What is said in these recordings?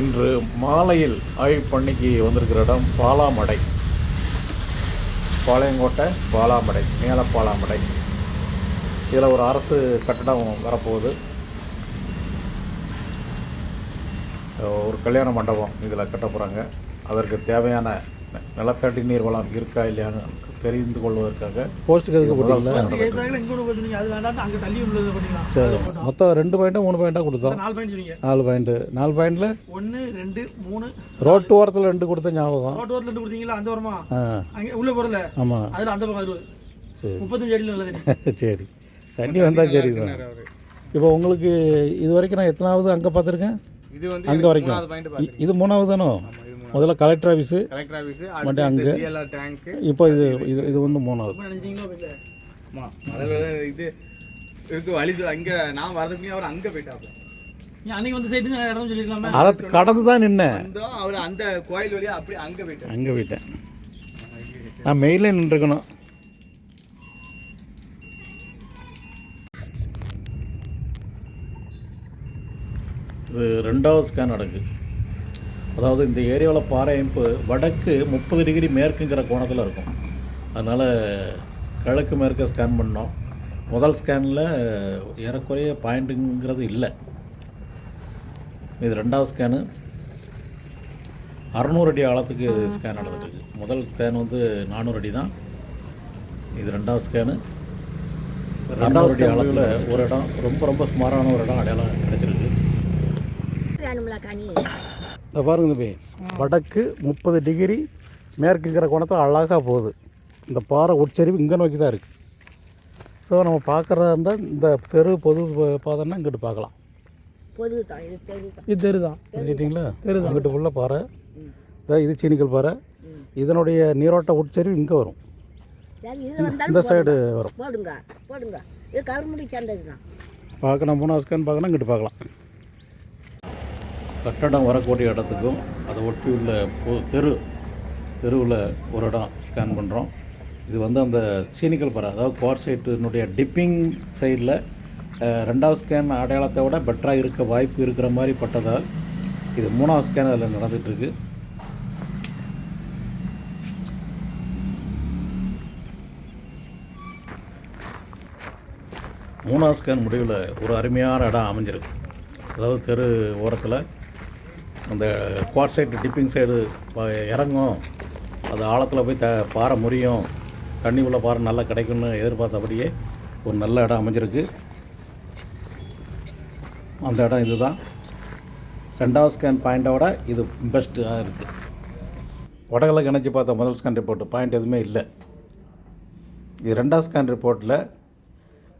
இன்று மாலையில் ஆய்வு பண்ணிக்கு வந்திருக்கிற இடம் பாலாமடை. பாளையங்கோட்டை பாலாமடை மேல பாலாமடை இதில் ஒரு அரசு கட்டடம் வரப்போகுது. ஒரு கல்யாண மண்டபம் இதில் கட்ட போகிறாங்க அதற்கு தேவையான நிலத்தடி நீர் வளம் இருக்கா இல்லையான்னு தெரிந்து கொள்வதற்காக போஸ்ட்டுக்கு எதுக்கு போட்டீங்களா? சரி மொத்தம் ரெண்டு பாயிண்ட்டா மூணு பாயிண்ட்டாக கொடுத்தோம். நாலு பாயிண்ட் சொன்னீங்க. நாலு பாயிண்ட்டு நாலு பாயிண்டில் ஒன்று ரெண்டு மூணு. ரோட்டு ஓரத்தில் ரெண்டு கொடுத்த ஞாபகம். ரோட்டு ஓரத்தில் ரெண்டு கொடுத்தீங்களா? அந்த வரமா ஆ. அங்கே உள்ள போகிறல ஆமாம் அதில் அந்த பக்கம் அறுபது சரி. முப்பத்தஞ்சு அடியில் நல்லது. சரி. தண்ணி வந்தால் சரி தான். இப்போ உங்களுக்கு இது வரைக்கும் நான் எத்தனாவது அங்கே பார்த்துருக்கேன்? இது வந்து அங்கே வரைக்கும். இது மூணாவது தானோ? முதல்ல collector office collector office Monday அங்கே. ஜிஎல்ஆர் டேங்க் இப்போ இது இது இது வந்து மூணாவது இது இருக்கு வழி அங்க நான் வரதுக்குள்ளே அவர் அங்க போயிட்டாப்ல. நீ அன்னைக்கு வந்து சைட்டு இடம் சொல்லிருக்கலாமே அதை கடந்து தான் நின்னேன். அந்த கோயில் வழியா அப்படியே அங்க போயிட்டார். அங்கே போயிட்டேன். நான் மெயிலே நின்றுருக்கணும் இது ரெண்டாவது ஸ்கேன் நடக்குது. அதாவது இந்த ஏரியாவில் பாறை அமைப்பு வடக்கு முப்பது டிகிரி மேற்குங்கிற கோணத்தில் இருக்கும். அதனால் கிழக்கு மேற்க ஸ்கேன் பண்ணோம். முதல் ஸ்கேனில் ஏறக்குறைய பாயிண்ட்டுங்கிறது இல்லை. இது ரெண்டாவது ஸ்கேனு அறநூறு அடி ஆழத்துக்கு இது ஸ்கேன் நடந்துட்டுருக்கு. முதல் ஸ்கேன் வந்து நானூறு அடி தான். இது ரெண்டாவது ஸ்கேனு ரெண்டாவது அடி ஆழத்தில் ஒரு இடம் ரொம்ப ரொம்ப சுமாரான ஒரு இடம் அடையாளம் கிடச்சிருக்கு. இந்த பாருங்க தம்பி. வடக்கு முப்பது டிகிரி மேற்குங்கிற கோணத்தில் அழகாக போகுது. இந்த பாறை உட்சரிவு இங்கே நோக்கி தான் இருக்குது ஸோ நம்ம பார்க்குறதா இருந்தால் இந்த தெரு பொது ப- பாதைன்னா இங்கிட்டு பார்க்கலாம். பொது தான் இது தெரு தான். இது தெரியுதான் தெரியுங்களா அங்கிட்டு ஃபுல்லாக பாறை. இதான் இது சீனிக்கல் பாறை. இதனுடைய நீரோட்ட உட்சரிவு இங்கே வரும். சரி இதில் வந்தாலும் இந்த சைடு வரும். போடுங்க போடுங்க. இது கருமுடி சேர்ந்தது தான். பார்க்கணும் மூணாவது ஸ்கேன் பார்க்கணும் இங்கிட்டு பார்க்கலாம். கட்டடம் வரக்கூடிய இடத்துக்கும் அதை ஒட்டி உள்ள பொ- தெரு தெருவில் ஒரு இடம் ஸ்கேன் பண்ணுறோம் இது வந்து அந்த சீனிக்கல் பாறை அதாவது குவார்சைட்டினுடைய டிப்பிங் சைடில் ரெண்டாவது ஸ்கேன் அடையாளத்தை விட பெட்டராக இருக்க வாய்ப்பு இருக்கிற மாதிரி பட்டதால் இது மூணாவது ஸ்கேன் அதில் நடந்துகிட்ருக்கு மூணாவது ஸ்கேன் முடிவில் ஒரு அருமையான இடம் அமைஞ்சிருக்கு. அதாவது தெரு ஓரத்தில் அந்த குவாட் சைடு டிப்பிங் சைடு இறங்கும். அது ஆழத்தில் போய் த பாறை முறியும். தண்ணி உள்ள பாறை நல்லா கிடைக்கும்னு எதிர்பார்த்தபடியே ஒரு நல்ல இடம் அமைஞ்சிருக்கு. அந்த இடம் இதுதான். ரெண்டாவது ஸ்கேன் பாயிண்ட்டோட இது பெஸ்ட்டாக இருக்குது வடகளை கிணச்சி பார்த்த முதல் ஸ்கேன் ரிப்போர்ட் பாயிண்ட் எதுவுமே இல்லை. இது ரெண்டாவது ஸ்கேன் ரிப்போர்ட்டில்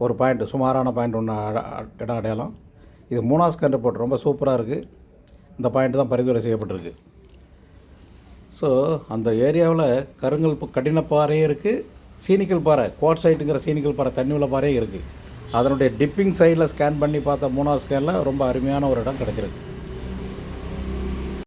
ஒரு பாயிண்ட் சுமாரான பாயிண்ட் ஒன்று இடம் அடையாளம். இது மூணாவது ஸ்கேன் ரிப்போர்ட் ரொம்ப சூப்பராக இருக்குது இந்த பாயிண்ட் தான் பரிந்துரை செய்யப்பட்டிருக்கு. ஸோ அந்த ஏரியாவில் கருங்கல் பு- கடின பாறையும் இருக்குது சீனிக்கல் பாறை கோட் சைட்டுங்கிற சீனிக்கல் பாறை தண்ணி உள்ள பாறையும் இருக்குது அதனுடைய டிப்பிங் சைடில் ஸ்கேன் பண்ணி பார்த்த மூணாவது ஸ்கேனில் ரொம்ப அருமையான ஒரு இடம் கிடச்சிருக்கு.